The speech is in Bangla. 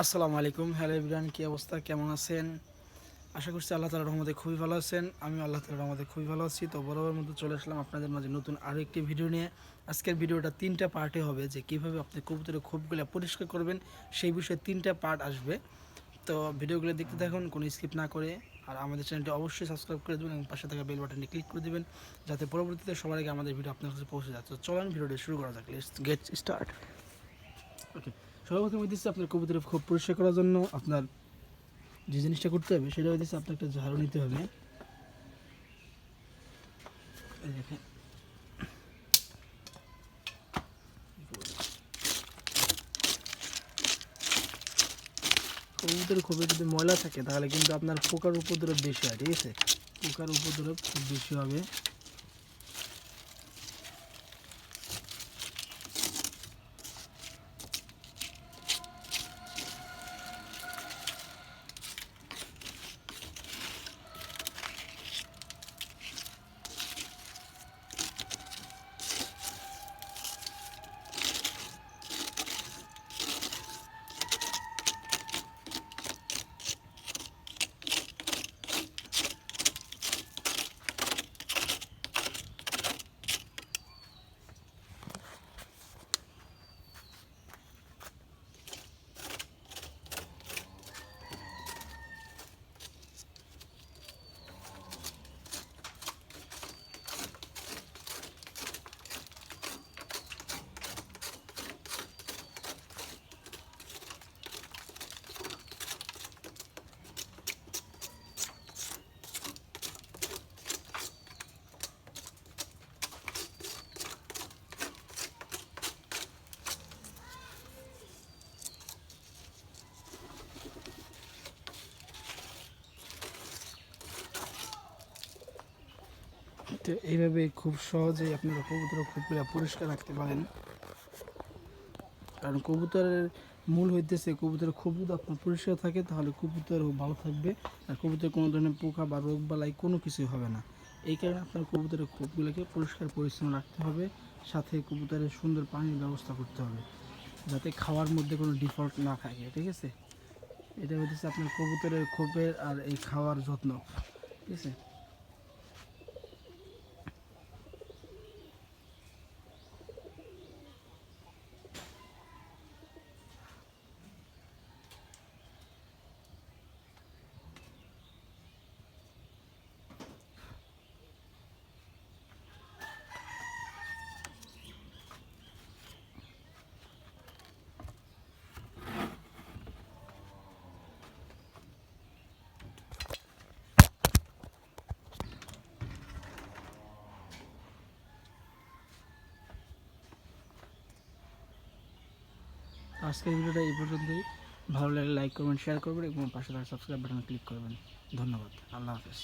আসসালামু আলাইকুম। হ্যালো ইবরান কী অবস্থা? কেমন আছেন? আশা করছি আল্লাহ তালার রহমতে খুবই ভালো আছেন। আমি আল্লাহ তালার রহমতে খুবই ভালো আছি। তো বরাবর মতো চলে আসলাম আপনাদের মাঝে নতুন আরও একটি ভিডিও নিয়ে। আজকের ভিডিওটা তিনটা পার্টে হবে, যে কীভাবে আপনি কবুতরের খোপগুলো পরিষ্কার করবেন, সেই বিষয়ে তিনটা পার্ট আসবে। তো ভিডিওগুলো দেখতে থাকুন, কোনো স্কিপ না করে। আর আমাদের চ্যানেলটি অবশ্যই সাবস্ক্রাইব করে দেবেন এবং পাশে থাকা বেল বাটনটি ক্লিক করে দেবেন, যাতে পরবর্তীতে সবার আগে আমাদের ভিডিও আপনার কাছে পৌঁছে যায়। তো চলেন ভিডিওটি শুরু করা যাক। গেট স্টার্ট ওকে সর্বপ্রথম হইতেছে আপনার কবুতরের খুব পরিষ্কার করার জন্য আপনার যে জিনিসটা করতে হবে, সেটা হইতেছে আপনার একটা ঝাড়ু নিতে হবে। কবুতরের খুবই যদি ময়লা থাকে, তাহলে কিন্তু আপনার পোকার উপদ্রব বেশি হয়, ঠিক আছে? পোকার উপদ্রব খুব বেশি হবে। তো এইভাবে খুব সহজেই আপনারা কবুতর খুবগুলা পরিষ্কার রাখতে পারেন। কারণ কবুতরের মূল হইতেছে কবুতরের খুব যদি আপনার পরিষ্কার থাকে, তাহলে কবুতর ভালো থাকবে। আর কবুতর কোনো ধরনের পোকা বা রোগ বালাই কোনো কিছুই হবে না। এই কারণে আপনার কবুতরের খুবগুলোকে পরিষ্কার পরিচ্ছন্ন রাখতে হবে। সাথে কবুতরের সুন্দর পানির ব্যবস্থা করতে হবে। যাতে খাওয়ার মধ্যে কোনো ডিফল্ট না থাকে, ঠিক আছে? এটা হইতেছে আপনার কবুতরের খোপের আর এই খাওয়ার যত্ন, ঠিক আছে? আজকের ভিডিওটা এই পর্যন্তই। ভালো লাগলে লাইক করবেন শেয়ার করবেন এবং পাশে থাকা সাবস্ক্রাইব বাটনে ক্লিক করবেন। ধন্যবাদ। আল্লাহ হাফেজ।